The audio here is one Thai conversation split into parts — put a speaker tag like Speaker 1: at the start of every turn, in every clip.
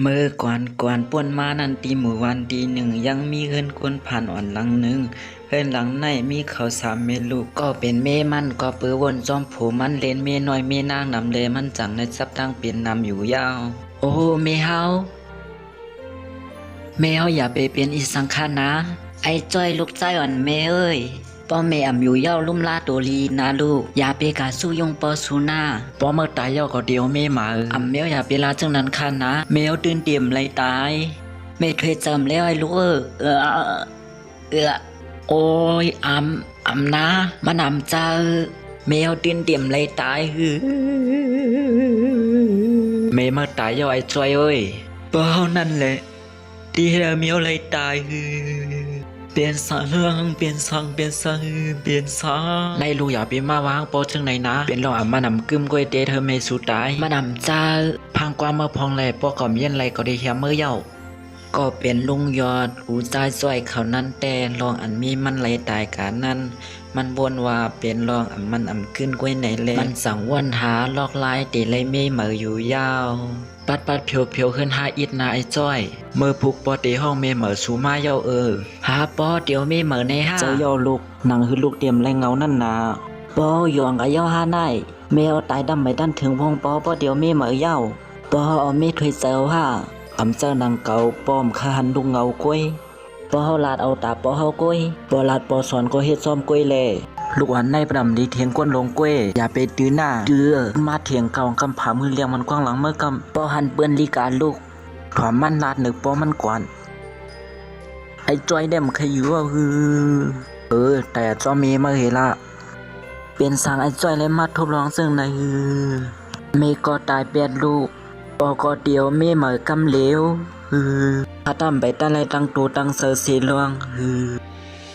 Speaker 1: เมื่อก่อนก่อนป่วนมานันตีหมู่วันตีหนึ่งยังมีเงินคนผ่านอ่อนหลังหนึ่งเฮือนหลังในมีเขาสามเมลูกก็เป็นเมมันก็ปือวนจอมผูมันเลนเมน้อยเมนางนำเลมันจังในซับตั้งเปลี่ยนนำอยู่ยาว โอ้เมเฮาเมเฮาอย่าไปเป็นอีสังขานะ ไอ้จ้อยลูกใจอ่อนเมเอ้ย ป้อเมอำอยู่เย้าลุ่มลาตัวลีนะลูกยาไปกาสู้ยงปอสูนาป้อเมื่อตายเย้าก็เดียวเมหมาเอออำเมวอยาไปลาจังนั้นค่ะนะ เมวตื่นเตียมไรตาย เมเคยจำแล้วไอ้ลูกเออเออเออโอ้ยอำอำนะมันอำเจ้าเมวตื่นเตียมไรตายฮือเมเมื่อตายเย้าไอ้จอยเอ้ยเปล่านั่นแหละที่เรามีอะไรตายคือ เปลี่ยนสังเรื่องเปลี่ยนสังเปลี่ยนสังเปลี่ยนสังในลูกอย่าไปมาวางโปถึงไหนนะเป็นรองอะมานำกึมกวยเตเธอไม่สู้ตายมานำจ้าพังกว่าเมื่อพองแลปอก่อมเย็นไรก็ได้เฮียเมื่อเย้าก็เป็นลุงยอดหูใจซอยเขานั้นแต่รองอันมีมันไหลตายกานั้น มันบนว่าเป็นรองอันมันอำขึ้นกวยไหนแลมันสั่งวนหาลอกลายตีไรไม่เหมืออยู่ยาว ปัดปัดเพียวเพียวขึ้นหาอิดนาไอ้จ้อย เมื่อพุกปอตีห้องเมเหมอสูมาเย้าเออหาปอเดี๋ยวเมเหมอในห้าเจ้าเย้าลูกนังคือลูกเตรียมแรงเงานั่นนาปอยองกับเย้าห้าได้เมเอาตายดำไม่ดันถึงพงปอปอเดี๋ยวเมเหมอเย้าปอเอาเมเคยเจอห้าอำเจ้านางเก่าป้อมคาหันลุงเงากล้วยปอเฮาลาดเอาตาปอเฮากล้วยปอลาดปอสอนก็เฮ็ดซ้อมกล้วยแล ลูกอันในประดำดีเทียงก้นลงกล้วยอย่าไปตื้อหน้าเดือมาเถียงเก่ากำผามือเลี้ยงมันกว้างหลังเมื่อกำปอหันเปื้อนลีการลูกถอมมันลาดหนึกปอมันกวนไอ้จ้อยเดมขยู่ว่าฮือเออ แต่จอมีมาเฮละเป็นสางไอ้จ้อยเลยมาทดลองซึ่งในฮือเมก็ตายเปียดลูกปอก็เดียวเมเหมอกำเหลวฮือถ้าตำไปตั้งไรตั้งตัวตั้งเสือสีลวงฮือ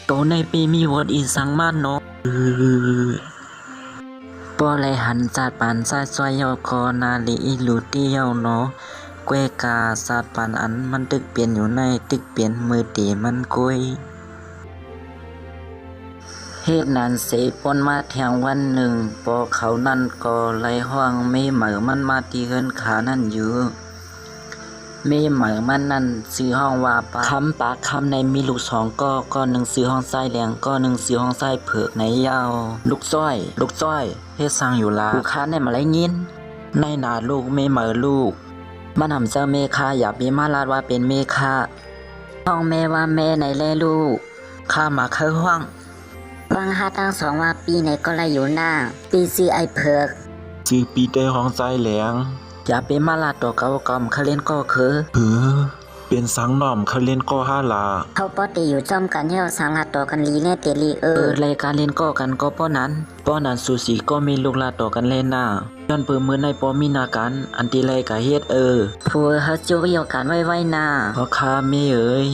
Speaker 1: โตในปีมีวอดอีสังมานเนาะปอไรหันจัดปานซาซอยเยาคอนาลีอีลูตี้ยาเนาะกวยกาซาดปานอันมันตึกเปลี่ยนอยู่ในตึกเปลี่ยนมือเตีมันกวยเฮ็ดนันเสปนมาแทงวันหนึ่ง ปอเขานั่นก็ไลห้องไม่เหมือมันมาตีเฮินขานั่นอยู่ มีเหมือมันนั่นซื้อห้องว่าปาคำปากคำในมีลูกสองก็ก็หนึ่งซื้อห้องไส้แหลงก็หนึ่งซื้อห้องไส้เผือกในยาว ลูกจ้อย ลูกจ้อยเฮ็ดสร้างอยู่ลาลูกค้าในมาไลยินในหนาลูกไม่เหมือลูกมันทำเจ้าเมคาอย่ามีมาลาดว่าเป็นเมคาห้องแม่ว่าแม่ในแลลูกข้ามาเคยห้อง
Speaker 2: ฟังหาทั้งสองว่าปีไหนก็ไล่อยู่หน้าปีซีไอเผือก
Speaker 3: ชื่อปีเตอร์ของใจแหลง
Speaker 1: อย่าไปมาลาดตัวเก่ากอมเขาเล่นก็คือ
Speaker 3: เหือเป็นสังหน่อมเขาเล่นก็ห้าลา
Speaker 2: เขาปอตีอยู่จอมกันเที่ยวสังหาต่อกันลีแน่เตลีเอ
Speaker 1: เอ
Speaker 2: อ
Speaker 1: อรายการเล่นก็กันก็ป้อนั้นป้อนั้นสูสีก็มีลูกลาต่อกันเล่นหน้าย้อนเปิดมือในป้อมีนาการอันตีไรกะเฮ็ดเออ
Speaker 2: ผัวเขาจูก็อยู่กันไว้ไว้หน้า
Speaker 1: เพราะข้าไม่เอ่ย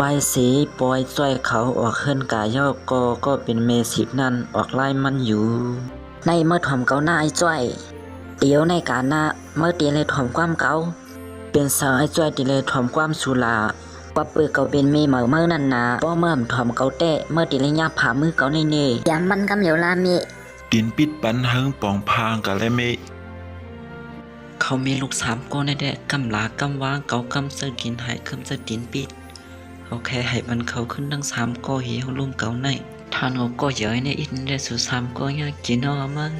Speaker 1: ปลายสีปล่อยจ้อยเขาออกขึ้นกายอกก็ก็เป็นเมสิบนั่นออกไล่มันอยู่ ในเมื่อถ่อมเกาหน้าไอ้จ้อย เดี๋ยวในการหน้าเมื่อเตียเลยถ่อมความเกาเป็นสาวไอ้จ้อยตีเลยถ่อมความสุลาว่าเปิดเกาเป็นเมเหมือเมื่อนั่นนาป้อเมื่อมถ่อมเกาแตะเมื่อตีเลยยับผ่ามือเกาในเน่
Speaker 2: ยามมันกำเหลียวลามี
Speaker 3: ดินปิดปันเฮิงปองพางกะและเม
Speaker 1: เขามีลูกสามคนในแดะกำลากำวางเกากำเสอกินหายคำเสอดินปิดเขาแค่ให้มันเขาขึ้นทั้งสามก็เหี่ยวลุ่มเก่าในท่านเขาก็เยอะในอินเดสุสามก็ยากกินเอามัน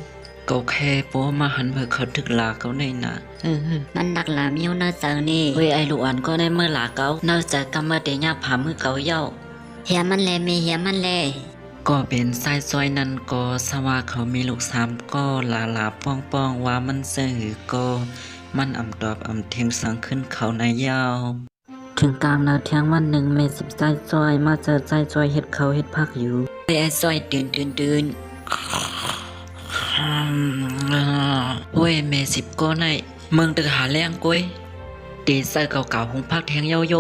Speaker 1: ก็แค่โปมาหันเพื่อเขาถึกลาเขาในน่ะเออ
Speaker 2: มันดักลาเมียวน่าเจอนี่
Speaker 1: เฮ้ยไอลูกอันก็ได้เมื่อลาเกาเน่าจะกำเมื่อเดียาผ่ามือเกาเย้า
Speaker 2: เฮียมันแลมีเฮียมันแล
Speaker 1: ก็เป็นสายซอยนั้นก็สว่าเขามีลูกสามก็ลาลาป้องป้องว่ามันเสือก็มันอ่ำตอบอ่ำเทียงสังขึ้นเขาในยาว ถึงกลางนาเที่ยงวันหนึ่งเมสิบสายซอยมาเจอใจซอยเห็ดเขาเห็ดพักอยู่ไอ้ไอ้ซอยตื่นตื่นตื่น โอ้ยเมสิบก็ในเมืองตึกหาแรงกุ้ยตีใส่เก่าๆหงพักแทงเย้าโย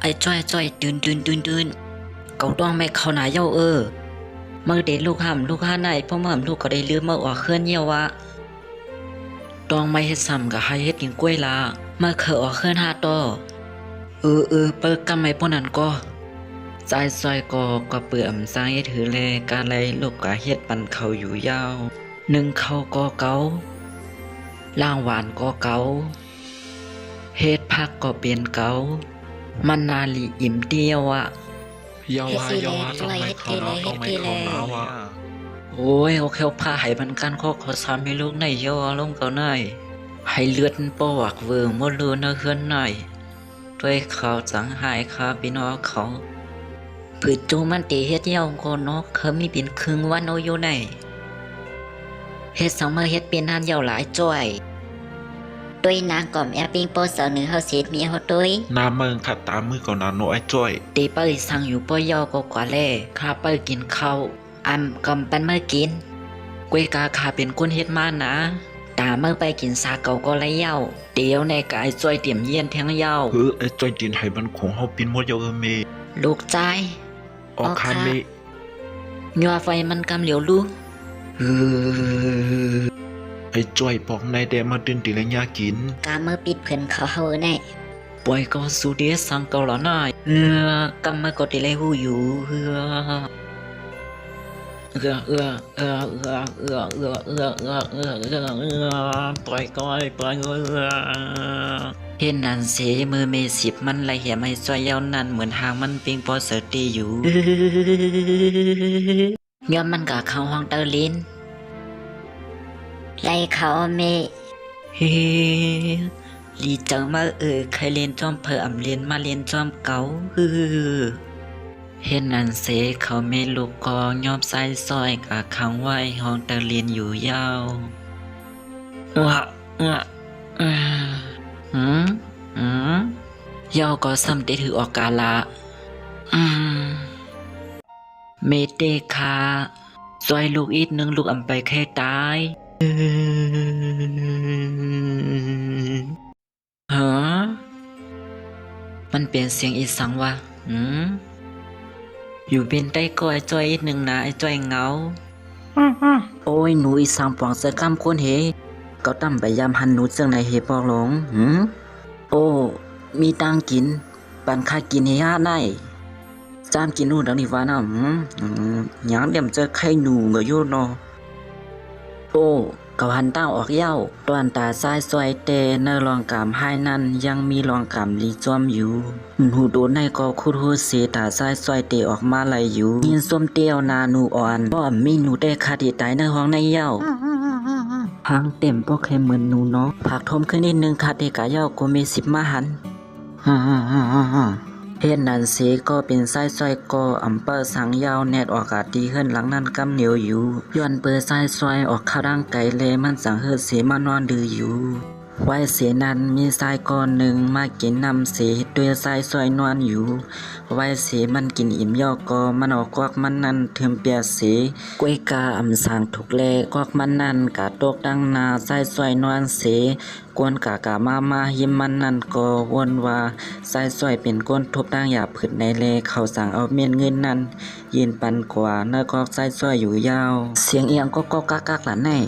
Speaker 1: ไอ้จ้อยจ้อยตื่นตื่นตื่นตื่นเก่าต้องไม่เข้าหนาเย้าเออเมื่อเด็กลูกห้ามลูกห้าในพ่อเมื่อลูกก็ได้ลืมเมื่อออกเคลื่อนเยี่ยววะต้องไม่เฮ็ดซ้ำกับให้เฮ็ดกินกล้วยลาเมื่อเคยออกเคลื่อนหาต่อเออเออเปิดกำไม่พวกนั้นก็ ใจซอยก็ก็เปื่อมสร้างเฮ็ดถือแลกาไรลูกกะเฮ็ดปันเขาอยู่ยาวหนึ่งเขาก็เกาล่างหวานก็เกาเฮ็ดพักก็เป็นเกามันนาลีอิ่มเดียวอะ
Speaker 3: เยาวาเยาวาต้องไม่เข้าเนาะต้องไม่เข้าเนาะวะ
Speaker 1: โอ้ยโอเคเอาผ้าให้มันกันข้อขอสามให้ลูกในย่อลงเก่าหน่อยให้เลือดปอวักเวิงหมดเลยนะเฮือนหน่อย ด้วยเขาจังหายคาพี่น้องเขา ผืดจูมันตีเฮ็ดเยี่ยวก่อนเนาะเขามีเป็นครึ่งวันเอาอยู่ไหนเฮ็ดสองมือเฮ็ดเป็นนานยาวหลายจ้อย
Speaker 2: ตุยนางก่อมแอปปิ้งโปสาวหนึ่งเฮาเสียดเมียเฮาตุย
Speaker 3: หน้าเมืองขัดตามมือก่อนนะโนไอ้จ้อย
Speaker 1: ตีเปิ้ลสั่งอยู่ป้อยอก็กว่าแล่ข้าเปิ้ลกินข้าวอำกำปันเมื่อกินกวยกาข้าเป็นคนเฮ็ดมานะตาเมื่อไปกินสาเก่าก็ไรเย้าเดี๋ยวในกายจอยเตรียมเยี่ยนแทงเย้า
Speaker 3: เออไอ้จ้อยดินให้มันคงเฮาปินหมดเยาเออเม
Speaker 1: ลูกใจาย
Speaker 3: ออกคาเม
Speaker 1: ยัวไฟมันกำเหลียวลูกเออ
Speaker 3: ไอ้จ้อยปอกในแดมาดึนติละยากิน
Speaker 2: กาเมื่อปิดเพิ่นเขาเฮาแน่
Speaker 1: ปล่อยก็สูเดียสั่งเก่าแล้วนะเออกำมาก็ติเลยหูอยู่เออเออเออเออเออเออเออเออเออเออเออเออปล่อยก็ปล่อยก็เออ เห็นนั่นเสมือเมสิบมันไหลเหี่ยไม่ซอยยาวนั่นเหมือนหางมันปิงปอเสอตีอยู่ย้อมมันกะเข้าห้องเตอร์ลิน
Speaker 2: ไล่เขาเม
Speaker 1: เฮ้ลีเจังมาเออใครเรียนจอมเพออำเรียนมาเรียนจอมเก่าฮือเห็นนั่นเสเขาเมลูกกอยอบใส่ซอยกะขังไว้ห้องเตอเรียนอยู่ยาวว้าว้า อืมอืมอืมยาวก็ซ้ำได้ถือออกกาละอืม เมเตคาซอยลูกอีกหนึ่งลูกอำไปแค่ตายฮะมันเปลี่ยนเสียงอีสังวะหืมอยู่เป็นใต้ก้อยจ้อยอีกหนึ่งนะไอ้จ้อยเหงาโอ้ยหนูอีสังปองเสือกำคนเฮ ก็ตั้มไปยามหันหนูเจังในเฮปอกหลงหืมโอ้ มีตังกิน ปันค่ากินเฮฮาได้จามกินนู่นดังนี้วานะหืมหืมหยังเดี๋ยวเจอไข่หนูเงออยู่เนาะโอ้กะหันตั้งออกเย้าตวนตาซ้ายซอยเตเนรองกามให้นั่นยังมีรองกามลีจอมอยู่หูโดนในก็คุดหูเสียตาซ้ายซอยเตออกมาไหลอยู่ยินส้มเตียวนาหนูอ่อนบ่มีหนูได้คาดีตายในห้องในเย้า พังเต็มบ่เคยเหมือนหนูเนาะผักทมขึ้นนิดนึงคาดีกะเย้าก็มีสิบมาหันฮ่าฮ่าฮ่าฮ่าฮ่าเฮ็ดนันสีก็เป็นไส้ซอยก็อำเปอร์สังยาวแนดออกอากาศดีขึ้นหลังนั้นกำเหนียวอยู่ย้อนเปิดไส้ซอยออกข้าวร่างไก่เลมันสังเฮือเสมานอนดืออยู่ ไว้เสียนั้นมีทรายก้อนหนึ่งมากินนำเสียด้วยทรายซอยนอนอยู่ ไว้เสียมันกินอิ่มยอกก็มันออกกวักมันนั่นเทิมเปียเสียกล้วยกาอำสางถูกแลกวักมันนั่นกาตกดังนาทรายซอยนอนเสียกวนกากามามาหิมมันนั่นก็วนว่าทรายซอยเป็นก้นทุบตั้งหยาผึดในเลเขาสั่งเอาเมียนเงินนั่นยืนปันกว่าเนื้อกอกทรายซอยอยู่ยาว เสียงเอียงก็ก็กักกักหละแน่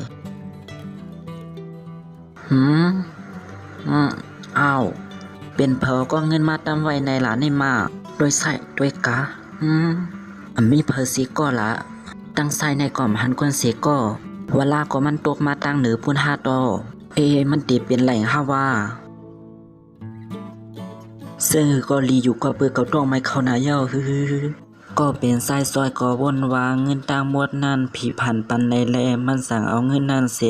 Speaker 1: หืมอืมอ้าวเป็นเพอก็เงินมาตามไว้ในหลานในมาโดยใส่ด้วยกะอืมอันมีเพอสีก็ละ ตั้งใส่ในกล่อมหันกวนเสีก็เวลาก็มันตกมาตั้งเหนือพุ่นห้าตอเอะมันตีเป็นไหลห้าว่าซึ่งก็รีอยู่ก็เปิดเขาต้องไม่เข้านาเย้าฮือ ก็เป็นสายซอยก็วนวางเงินตางหมดนั่นผีพันปันในแลมันสั่งเอาเงินนั่นเส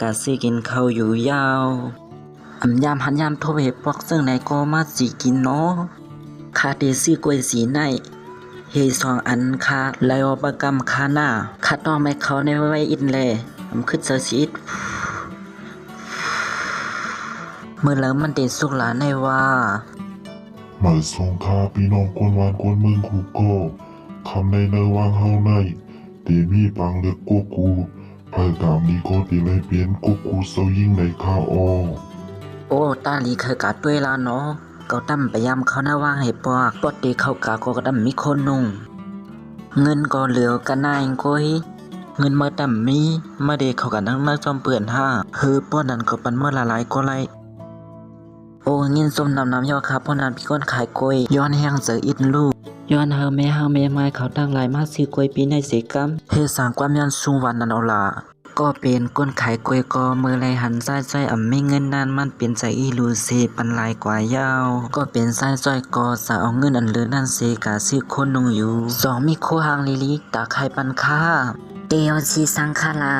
Speaker 1: กะซื้อกินข้าวอยู่ยาวอำยามหันยามโทรไปปอกซึ่งไหนก็มาสิกินเนาะคาเดซี่กวยสีในเฮสองอันคาไลออประกรรมคาหน้าคาต้องไม่เขาในไว้อินแลอำขึ้นเสอสีดเมื่อแล้วมันเด็ดสุกหลานในว่า
Speaker 4: หมายสงคาพี่น้องกวนวานกวนเมืองกูก็คำในเนวางเฮาในเตมีปังเลือกกูกูภายตามนี้ก็ตีเลยเปลี่ยนกูกูเซายิ่งในข้าออ
Speaker 1: โอ้ตาลีเคยกาด้วยละเนาะก็ตั้มไปยามเขาหน้าว่างให้ปอกปอดตีเขากาก็กระดำมีคนนุ่งเงินก็เหลือกันนายก้อยเงินเมื่อต่ำมีมาเดเขากันทั้งมาจอมเปื่อนห้าเฮือป้อนนั้นก็ปันเมื่อละลายก็ไร โอ้เงินส้มนำน้ำยอครับป้อนนั้นพี่ก้นขายกล้วยย้อนแห้งเจออิดลูกย้อนเฮาแม่เฮาแม่ไม้เขาตั้งหลายมาซื้อกล้วยปีในเสกรรมเฮสร้างความยันสูงวันนั้นเอาล่ะก็เป็นก้นขายกล้วยกอเมื่อไรหันซ้ายซ้อยอ่ำไม่เงินนานมันเป็นใจอีลูเซปันหลายกว่ายาว ก็เป็นซ้ายซ้อยกอสาเอาเงินอันเหลือนั่นเซกาซื้อคนนงอยู่สองมีโคหางลิลิตาไข่ปันค่า
Speaker 2: เดียวสีสังขละ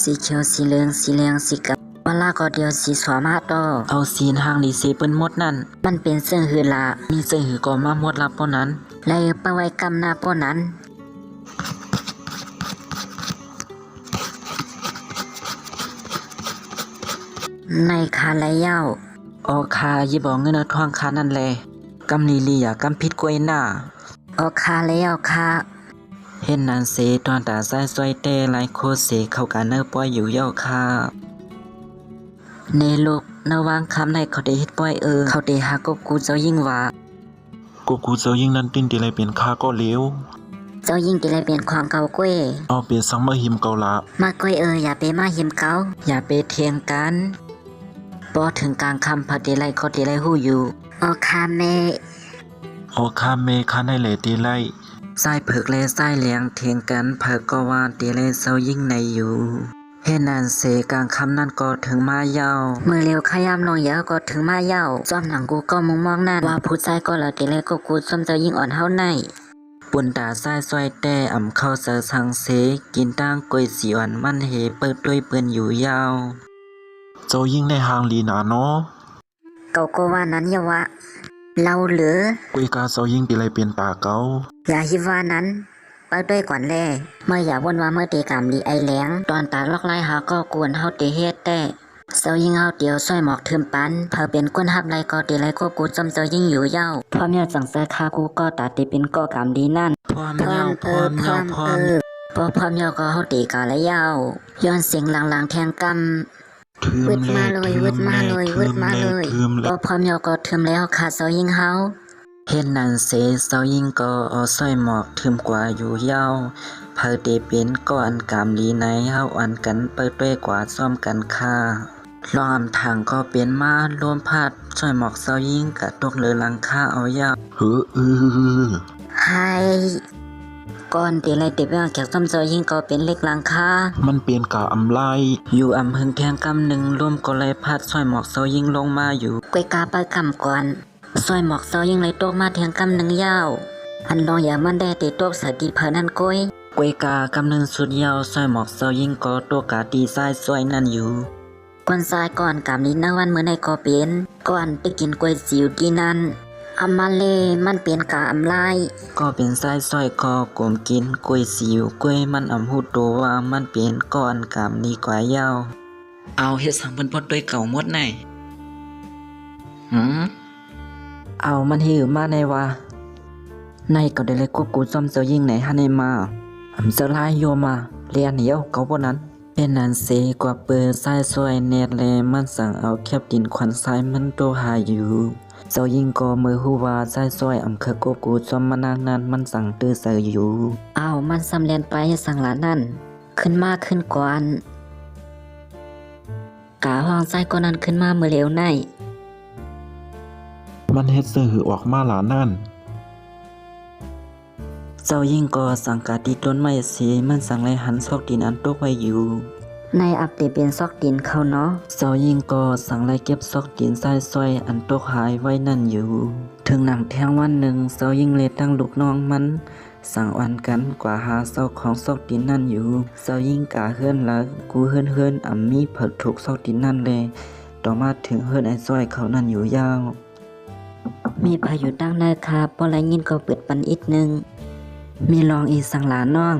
Speaker 2: สีเขียวสีเหลืองสีเหลืองสีกับ เวลาก็เดียวสีสวามาดอ
Speaker 1: เอาซีนหางลิเซเปิ้นหมดนั่น
Speaker 2: มันเป็นเสื้อหือละ
Speaker 1: มีเสือหือก็มาหมดรับปนนั้น
Speaker 2: เลยไปไว้กำหน้าป้นนั้นในคาและเย้า
Speaker 1: ออคายิบอกเงินเอาทองคานั่นแหละกำลีลีอย่ากำพิษกล้วยหน้า
Speaker 2: ออกคาและเย้าคา
Speaker 1: เห็นนานเสตอนตาซ้ายซอยเต้หลายโคเสเข้ากันเนอป้อยอยู่เย้าค่ะ
Speaker 2: ในลูกนวางคำในเขาได้เฮ็ดป้อยเออ เขาได้หากบกูเจ้ายิ่งว่า
Speaker 5: กูกูเจ้ายิ่งนั้นติ้นตีไรเป็นข้าก็เลี้ยว
Speaker 2: เจ้ายิ่งได้เลยเป็นความเก่าก้วย
Speaker 5: เอาเปลี่ยนสังมาหิมเกาละ
Speaker 2: มาก้วยเอออย่าไปมาหิมเกา
Speaker 1: อย่าไปเทียงกันพอถึงกลางคำพอดีไรก็ดีไรหู้อยู่
Speaker 2: ออกคาแม่
Speaker 5: โอข้าเมข้าในเหลตีไร
Speaker 1: ไส้เผือกและไส้เลี้ยงเทียงกันเผือกก็ว่าดีไรเศร้ายิ่งในอยู่ เห็นนานเสกลางคำนั่นก็ถึงมาเย้า
Speaker 2: มือเร็วขยำลงเยอะก็ถึงมาเย้าจอมหนังกูก็มองมองนั่นว่าผู้ชายก็ละดีเลยก็กูจอมเจ้ายิ่งอ่อนเฮาใน
Speaker 1: ปุ่นตาไส้ซอยแต่อ่ำเข้าเสือสังเสกินตั้งกวยสีอ่อนมันเหเปิดด้วยเปืนอยู่ยาว
Speaker 5: เจ้ายิ่งในหางลีนาเนาะ
Speaker 2: เกาก็ว่านั้นอย่าว่าเราเหลือ
Speaker 5: กุยกาเจ้ายิ่งตีไรเป็นป่าเกา
Speaker 2: อย่าคิดว่านั้น เปิดด้วยก่อนแลเมื่ออย่าวนว่าเมื่อตีกรรมลีไอแหลงตอนตาลอกไล่หาก็กวนเฮาตีเฮ็ดแต่เซายิ่งเฮาเดียวซอยหมอกทึมปันเผอเป็นก้นฮับไรก็ตีไรก็กูจำเซายิ่งอยู่เย้าพ่อเมียจังเซคากูก็ตาตีเป็นก็กรรมดีนั่น
Speaker 1: พร้อม
Speaker 2: พร้อ
Speaker 1: เย้ามพ
Speaker 2: เอ
Speaker 1: ร้อ
Speaker 2: อ
Speaker 1: ม
Speaker 2: พร้
Speaker 1: เย้า
Speaker 2: อม
Speaker 1: พร้อ
Speaker 2: เอ
Speaker 1: ม
Speaker 2: อพอพร้อมเยาก็เฮาตีกาและยาวย้อนเสียงหลังๆแทงกำ
Speaker 5: ทืม
Speaker 2: วึดมาเลย วึดมาเลย วึดมาเลย
Speaker 5: ทืมเล
Speaker 2: พอยพร้อมเยาก็ทึมแล้วขาดเซายิ่งเฮา
Speaker 1: เห็นนันเสเสายิงก็เอาสร้อยหมอกทึมกว่าอยู่เย้าเพอเดเป็นก็อันกามลีในเฮาอันกันเปิดด้วยกว่าซ่อมกันค่าลอมทางก็เป็นมารวมพาดสร้อยหมอกเสายิงกะตกเรือหลังค่าเอาเย้า
Speaker 5: เฮ้อเออ
Speaker 2: ให้ก่อนตีไรตีไปเอาแขกซ้ำเซายิ่งก็เป็นเล็กหลังคา
Speaker 5: มันเปลี่ยนกาอำไล
Speaker 1: อยู่อำเภอแทงกำหนึ่งรวมก็เลยพัดสร้อยหมอกเสายิงลงมาอยู่
Speaker 2: กวยกาไปกำก่อน ซอยหมอกเซายิ่งเลยตกมาเทียงกำหนึ่งยาว อันลองอย่ามันได้ตีตกสติเพอนั่นก้อย
Speaker 1: กวยกากำหนึ่งสุดยาวสร้อยหมอกเสายิงก็ตัวกาตีซ้ายสวยนั่นอยู่
Speaker 2: ก่อนซ้ายก่อนกำนี้นาวันเมื่อในก็เป็นก่อนไปกินกล้วยจิ๋วที่นั่นอามาเลมันเป็นกาอำลาย
Speaker 1: ก็เป็นไส้สร้อยคอกลมกินกล้วยสิวกล้วยมันอำหูตัวว่ามันเป็นก้อนกามนี้กว่ายาวเอาเฮ็ดสังเพิ่นพดด้วยเก่าหมดไหนหืม เอามันหิวมาในว่าในก็ได้เลยกูกูซ่อมเจ้ายิ่งไหนฮะในมาอำเจ้าลายโยมาเรียนเหนียวเก่าบ่นั้น เป็นนันเสกว่าเปิดไส้สวยเนตแลมันสั่งเอาแคบดินควันทรายมันโตหาอยู่เจ้ายิ่งก็มือหูว่าไส้ซอยอำเคอโกกูจอมมานางนั้นมันสั่งตื้อเสืออยู่
Speaker 2: อ้าวมันสำเร็จไปสั่งหลานั่น ขึ้นมาขึ้นก่อนกาห้องใจก่อนนั้นขึ้นมาเมื่อเร็วใน
Speaker 5: มันเฮ็ดเสื้อหือออกมาหลานั่น
Speaker 1: เจ้ายิ่งก็สังกาติต้นไม้สีมันสั่งไรหันซอกดินอันตกไว้อยู่
Speaker 2: ในอับเตเป็นซอกดินเขาเนาะ
Speaker 1: เจ้ายิ่งก็สั่งไรเก็บซอกดินไส้ซอยอันตกหายไว้นั่นอยู่ ถึงหนังแทงวันหนึ่งเจ้ายิ่งเลยตั้งลูกน้องมันสั่งวันกันกว่าหาเสาของซอกดินนั่นอยู่เจ้ายิ่งกาเฮือนละกูเฮือนเฮือนอ่ำมีเผิกถูกซอกดินนั่นเลย ต่อมาถึงเฮือนไอ้ซอยเขานั่นอยู่ยาว
Speaker 2: มีพายุตั้งนาคาปอไรยินก็เปิดปันอีกหนึ่งมีรองอีสังหลาน้อง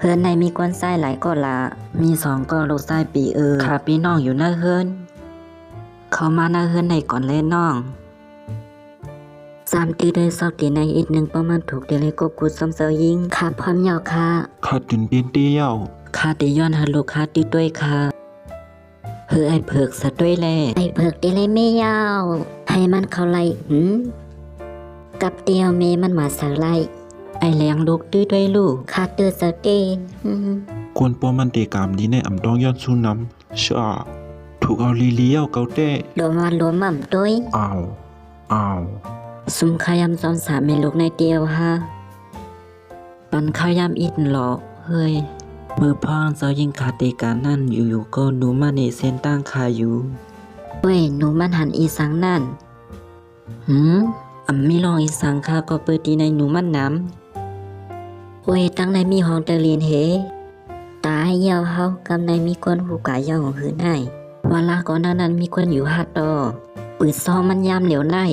Speaker 2: เฮือนในมีกวนไส้หลายก็ละ มีสองก็ลูกไส้ปีเออ
Speaker 1: ขาพี่น้องอยู่หน้าเฮือน
Speaker 2: เขามาหน้าเฮือนในก่อนเลยน้องสามตีได้ซอกตีในอีกหนึ่งประมาณถูกเดเลยก็กูซ้ำเซายิงค่ะพร้อมเหยาค่ะ
Speaker 5: ข้าตินเตียนเตี้ยว
Speaker 1: คาติย้อนฮัลโหลคาติด้วยค่ะเฮือไอ้เผือกสะด้วยแล
Speaker 2: ไอ้เผือกเดเลยไม่ยาว ให้มันเขาไล่หืมกับเตียวเมมันมาสาไล่
Speaker 1: ไอ้เลี้ยงลูกด้วยด้วยลูก
Speaker 2: คาเตือสเตหืม
Speaker 5: กวนปอมันเตกามดีในอำดองย้อนสู้น้ำชาถูกเอาลีเลี้ยวเกาเต้
Speaker 2: รวมวันรวมม่ำด้วย
Speaker 5: อ้าวอ้าว
Speaker 2: ซุมขายำซ้อนสามเมลูกในเดียวฮะ
Speaker 1: ปันข้าวยามอิดหลอกเฮ้ยเมื่อพ่อเจ้ายิงขาตีการนั่นอยู่ๆก็หนูมาในเส้นตั้งคาอยู่
Speaker 2: เว้ยหนูมันหันอีสังนั่น หืม
Speaker 1: อำมีลองอีสังค่าก็เปิดดีในหนูมันน้ำ
Speaker 2: เว้ยตั้งในมีห้องเตอรีนเฮตาให้เยี่ยวเฮากำในมีคนหูกายเยี่ยวของหืนให้วาลาก่อนหน้านั้นมีคนอยู่ฮัดดอปืดซองมันยามเหลียวไล่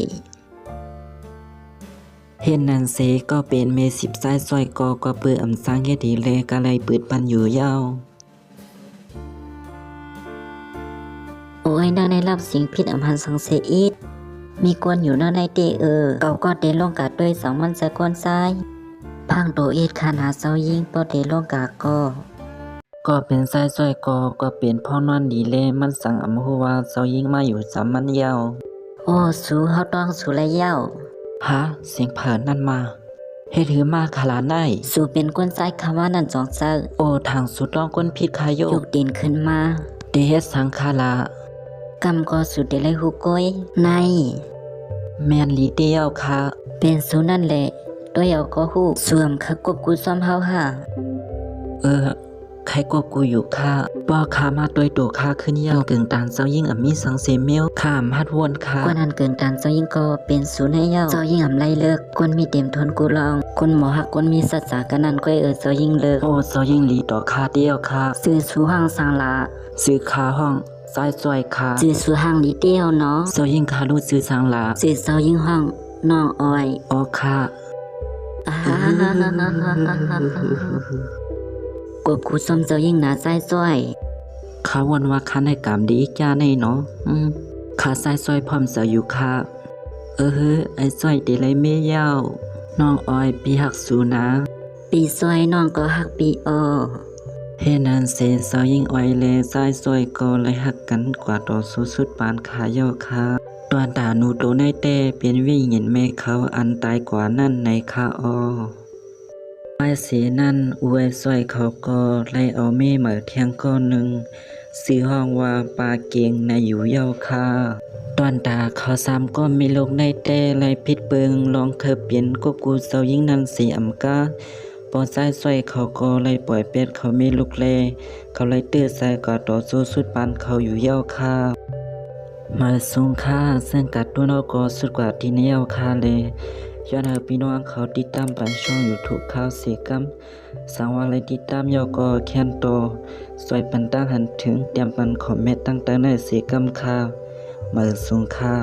Speaker 1: เห็นนันเซก็เป็นเมสิบสายซอยกอก็เปิดอำสังเฮ็ดดีเลยก็เลยเปิดปันอยู่ยาว
Speaker 2: โอ้ยนางในรับเสียงพิษอำพันสังเสอีด มีกวนอยู่นางในเตเออเก่าก็เดนลงกาด้วยสองมันสะกวนซ้ายพังโตเอ็ดคานาเซายิงปอเดนลงกาก็
Speaker 1: ก็เป็นสายซอยกอก็เป็นพ่อนอนดีเลยมันสั่งอำฮูว่าเจ้ายิงมาอยู่สามมันยาว
Speaker 2: โอ้สูเฮาต้องสูและเย้า
Speaker 1: ฮะเสียงเผินนั่นมาเฮ็ดหือมาขลาดได้
Speaker 2: สูเป็นกวนซ้ายคำว่านั่นจองเซอ
Speaker 1: โอ้ทางสุดต้องก้นพิษคายโย
Speaker 2: ยกดินขึ้นมา
Speaker 1: เดเฮ็ดสังคาลา กำ
Speaker 2: ก็สุดเดเลยหูก้อยใน
Speaker 1: แมนลีเดียวค่ะ
Speaker 2: เป็นสูนั่นแหละด้วยเอาก็หูสวมขะกบกูซ้อมเฮาห่า
Speaker 1: เออใครกบกูอยู่ค่ะบ่ขามาโดยตัวค่าขึ้นยาวกึ่งตานเจ้ายิ่งอำมีสังเสเมลข้ามฮัดวนค่ะ
Speaker 2: กวนันเกินการเจ้ายิงก็เป็นสูนให้ย้าเจ้ายิงอำไลเลิกกวนมีเต็มทนกูลองคนหมอหักกวนมีสัจจากันนันก้อยเออเจ้ายิงเลิก
Speaker 1: โอ้เจ้ายิ่งลีต่อค่าเดียวค่ะ
Speaker 2: ซื้อสูห้างสังลา
Speaker 1: ซื้อค่าห้อง สายซอยค่ะ
Speaker 2: ซื้อสูห้างลีเดียวเนาะ
Speaker 1: เจ้ายิ่งคารูซื้อสังลา
Speaker 2: ซื้อเจ้ายิงห้องน้องอ้อย
Speaker 1: โอค่ะ
Speaker 2: อ่าฮ่าฮ่าฮ่าฮ่าฮ่าฮ่าฮ่ากบกูซ้อมเจ้ายิงหนาใจจ้อย
Speaker 1: ขาวนว่าคันให้กามดีจ้าในเนาะอืมขาสายซอยพร้อมเสาอยู่ค่ะ เออเฮ้อไอ้ซอยเดลัยเมยาวน้องอ้อยปีหักสูนะ
Speaker 2: ปีซอยน้องก็ฮักปีออ
Speaker 1: เฮนันเซเสายิ่งอ้อยเลสายซอยก็เลยหักกันกว่าต่อสู้สุดปานขาเยาค่ะตอนตาหนูโตในเต้เป็นวิ่งเห็นแม่เขาอันตายกว่านั่นในคาออไอ้เสียนั่นอวยซอยเขาก็เลยเอาเม่เหมือเทียงก้อนหนึ่งซื้อห้องว่าปลาเก่งในอยู่เยาค่ะตอนตาเขาซ้ำก็มีลูกในเต้เลยพิดเบิงลองเธอเปลี่ยนกบกูเสายิ่งนั่นสีอำกา พอสายสร้อยเขาก็เลยปล่อยเป็ดเขาไม่ลุกเลเขาเลยตื้อใส่กอดต่อสู้สุดปานเขาอยู่เย้าค่ามาสูงค่าซึ่งกัดตัวเราก็สุดกว่าที่ในเย้าค่าเลยย้อนห้พี่น้องเขาติดตามปันช่องยูทูบข่าวเสียกำสังว่าเลยติดตามเย้าก็แค้นโตสวยปันตั้งหันถึงเตรียมปันคอมเมนต์ตั้งแต่ในเสียกำค่ามาสูงค่า